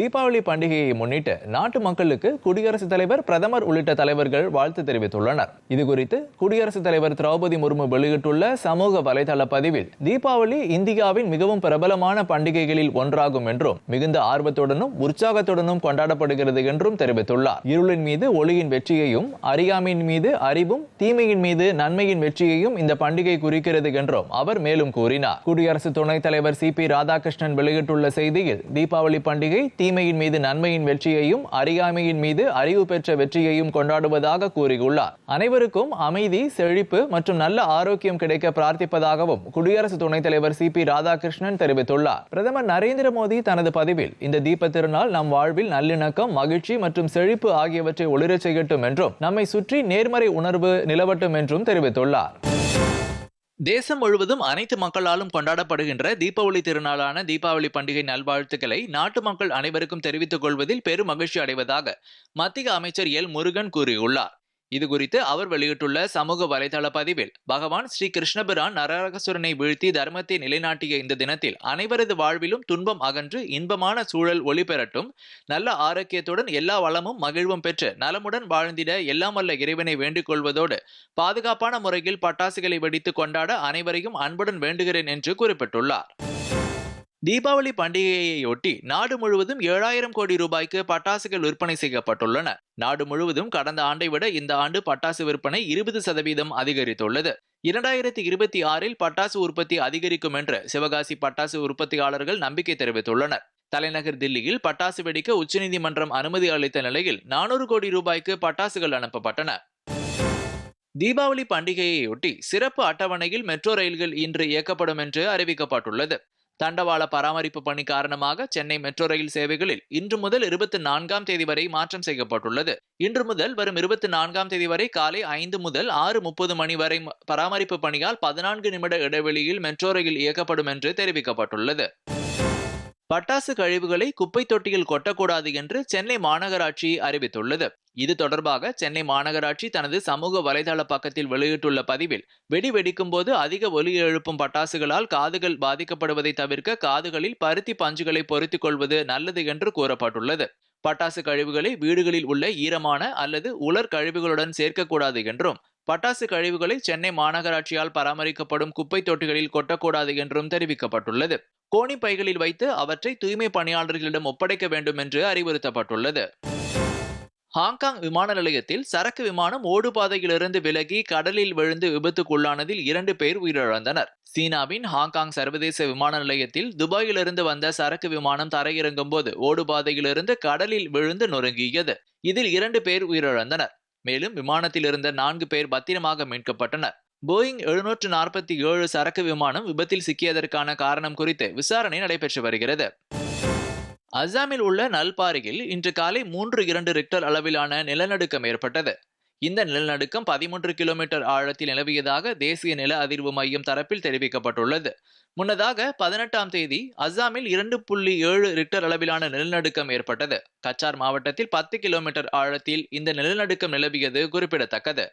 தீபாவளி பண்டிகையை முன்னிட்டு நாட்டு மக்களுக்கு குடியரசுத் தலைவர் பிரதமர் உள்ளிட்ட தலைவர்கள் வாழ்த்து தெரிவித்துள்ளனர். இதுகுறித்து குடியரசுத் தலைவர் திரௌபதி முர்மு வெளியிட்டுள்ள சமூக வலைதள பதிவில் தீபாவளி இந்தியாவின் மிகவும் பிரபலமான பண்டிகைகளில் ஒன்றாகும் என்றும் மிகுந்த ஆர்வத்துடனும் உற்சாகத்துடனும் கொண்டாடப்படுகிறது என்றும் தெரிவித்துள்ளார். இருளின் மீது ஒளியின் வெற்றியையும் அறியாமையின் மீது அறிவும் தீமையின் மீது நன்மையின் வெற்றியையும் இந்த பண்டிகை குறிக்கிறது என்றும் அவர் மேலும் கூறினார். குடியரசு துணைத் தலைவர் சி பி ராதாகிருஷ்ணன் வெளியிட்டுள்ள செய்தியில் தீபாவளி பண்டிகை தீ தீமையின் மீது நன்மையின் வெற்றியையும் அறியாமையின் மீது அறிவு பெற்ற வெற்றியையும் கொண்டாடுவதாக கூறியுள்ளார். அனைவருக்கும் அமைதி செழிப்பு மற்றும் நல்ல ஆரோக்கியம் கிடைக்க பிரார்த்திப்பதாகவும் குடியரசு துணைத் தலைவர் சி பி ராதாகிருஷ்ணன் தெரிவித்துள்ளார். பிரதமர் நரேந்திர மோடி தனது பதிவில் இந்த தீப திருநாள் நம் வாழ்வில் நல்லிணக்கம் மகிழ்ச்சி மற்றும் செழிப்பு ஆகியவற்றை ஒளிரச் செய்யட்டும் என்றும் நம்மை சுற்றி நேர்மறை உணர்வு நிலவட்டும் என்றும் தெரிவித்துள்ளார். தேசம் முழுவதும் அனைத்து மக்களாலும் கொண்டாடப்படுகின்ற தீபாவளி திருநாளான தீபாவளி பண்டிகை நல்வாழ்த்துக்களை நாட்டு மக்கள் அனைவருக்கும் தெரிவித்துக் கொள்வதில் பெரும் மகிழ்ச்சி அடைவதாக மத்திய அமைச்சர் எல் முருகன் கூறியுள்ளார். இது குறித்து அவர் வெளியிட்டுள்ள சமூக வலைதள பதிவில் பகவான் ஸ்ரீ கிருஷ்ணபிரான் நரகசுரனை வீழ்த்தி தர்மத்தை நிலைநாட்டிய இந்த தினத்தில் அனைவரது வாழ்விலும் துன்பம் அகன்று இன்பமான சூழல் ஒளிபெறட்டும் நல்ல ஆரோக்கியத்துடன் எல்லா வளமும் மகிழ்வும் பெற்று நலமுடன் வாழ்ந்திட எல்லாம் வல்ல இறைவனை வேண்டிக் கொள்வதோடு பாதுகாப்பான முறையில் பட்டாசுகளை வெடித்து கொண்டாட அனைவரையும் அன்புடன் வேண்டுகிறேன் என்று குறிப்பிட்டுள்ளார். தீபாவளி பண்டிகையையொட்டி நாடு முழுவதும் ஏழாயிரம் கோடி ரூபாய்க்கு பட்டாசுகள் விற்பனை செய்யப்பட்டுள்ளன. நாடு முழுவதும் கடந்த ஆண்டை விட இந்த ஆண்டு பட்டாசு விற்பனை இருபது சதவீதம் அதிகரித்துள்ளது. இரண்டாயிரத்தி இருபத்தி ஆறில் பட்டாசு உற்பத்தி அதிகரிக்கும் என்று சிவகாசி பட்டாசு உற்பத்தியாளர்கள் நம்பிக்கை தெரிவித்துள்ளனர். தலைநகர் தில்லியில் பட்டாசு வெடிக்க உச்சநீதிமன்றம் அனுமதி அளித்த நிலையில் நானூறு கோடி ரூபாய்க்கு பட்டாசுகள் அனுப்பப்பட்டன. தீபாவளி பண்டிகையையொட்டி சிறப்பு அட்டவணையில் மெட்ரோ ரயில்கள் இன்று இயக்கப்படும் என்று அறிவிக்கப்பட்டுள்ளது. தண்டவாள பராமரிப்பு பணி காரணமாக சென்னை மெட்ரோ ரயில் சேவைகளில் இன்று முதல் இருபத்தி நான்காம் தேதி வரை மாற்றம் செய்யப்பட்டுள்ளது. இன்று முதல் வரும் இருபத்தி நான்காம் தேதி வரை காலை ஐந்து முதல் ஆறு முப்பது மணி வரை பராமரிப்பு பணியால் பதினான்கு நிமிட இடைவெளியில் மெட்ரோ ரயில் இயக்கப்படும் என்று தெரிவிக்கப்பட்டுள்ளது. பட்டாசு கழிவுகளை குப்பை தொட்டியில் கொட்டக்கூடாது என்று சென்னை மாநகராட்சி அறிவித்துள்ளது. இது தொடர்பாக சென்னை மாநகராட்சி தனது சமூக வலைதள பக்கத்தில் வெளியிட்டுள்ள பதிவில் வெடி வெடிக்கும் போது அதிக ஒலி எழுப்பும் பட்டாசுகளால் காதுகள் பாதிக்கப்படுவதை தவிர்க்க காதுகளில் பருத்தி பஞ்சுகளை பொருத்திக் கொள்வது நல்லது என்று கூறப்பட்டுள்ளது. பட்டாசு கழிவுகளை வீடுகளில் உள்ள ஈரமான அல்லது உலர் கழிவுகளுடன் சேர்க்கக்கூடாது என்றும் பட்டாசு கழிவுகளை சென்னை மாநகராட்சியால் பராமரிக்கப்படும் குப்பை தொட்டிகளில் கொட்டக்கூடாது என்றும் தெரிவிக்கப்பட்டுள்ளது. கோணி பைகளில் வைத்து அவற்றை தூய்மை பணியாளர்களிடம் ஒப்படைக்க வேண்டும் என்று அறிவுறுத்தப்பட்டுள்ளது. ஹாங்காங் விமான நிலையத்தில் சரக்கு விமானம் ஓடுபாதையிலிருந்து விலகி கடலில் விழுந்து விபத்துக்குள்ளானதில் இரண்டு பேர் உயிரிழந்தனர். சீனாவின் ஹாங்காங் சர்வதேச விமான நிலையத்தில் துபாயிலிருந்து வந்த சரக்கு விமானம் தரையிறங்கும் போது ஓடுபாதையிலிருந்து கடலில் விழுந்து நொறுங்கியது. இதில் இரண்டு பேர் உயிரிழந்தனர். மேலும் விமானத்தில் இருந்த நான்கு பேர் பத்திரமாக மீட்கப்பட்டனர். போயிங் எழுநூற்று நாற்பத்தி ஏழு சரக்கு விமானம் விபத்தில் சிக்கியதற்கான காரணம் குறித்து விசாரணை நடைபெற்று வருகிறது. அசாமில் உள்ள நல்பாரியில் இன்று காலை மூன்று இரண்டு ரிக்டர் அளவிலான நிலநடுக்கம் ஏற்பட்டது. இந்த நிலநடுக்கம் பதிமூன்று கிலோமீட்டர் ஆழத்தில் நிலவியதாக தேசிய நில அதிர்வு மையம் தரப்பில் தெரிவிக்கப்பட்டுள்ளது. முன்னதாக பதினெட்டாம் தேதி அஸ்ஸாமில் இரண்டு புள்ளி ஏழு ரிக்டர் அளவிலான நிலநடுக்கம் ஏற்பட்டது. கச்சார் மாவட்டத்தில் பத்து கிலோமீட்டர் ஆழத்தில் இந்த நிலநடுக்கம் நிலவியது குறிப்பிடத்தக்கது.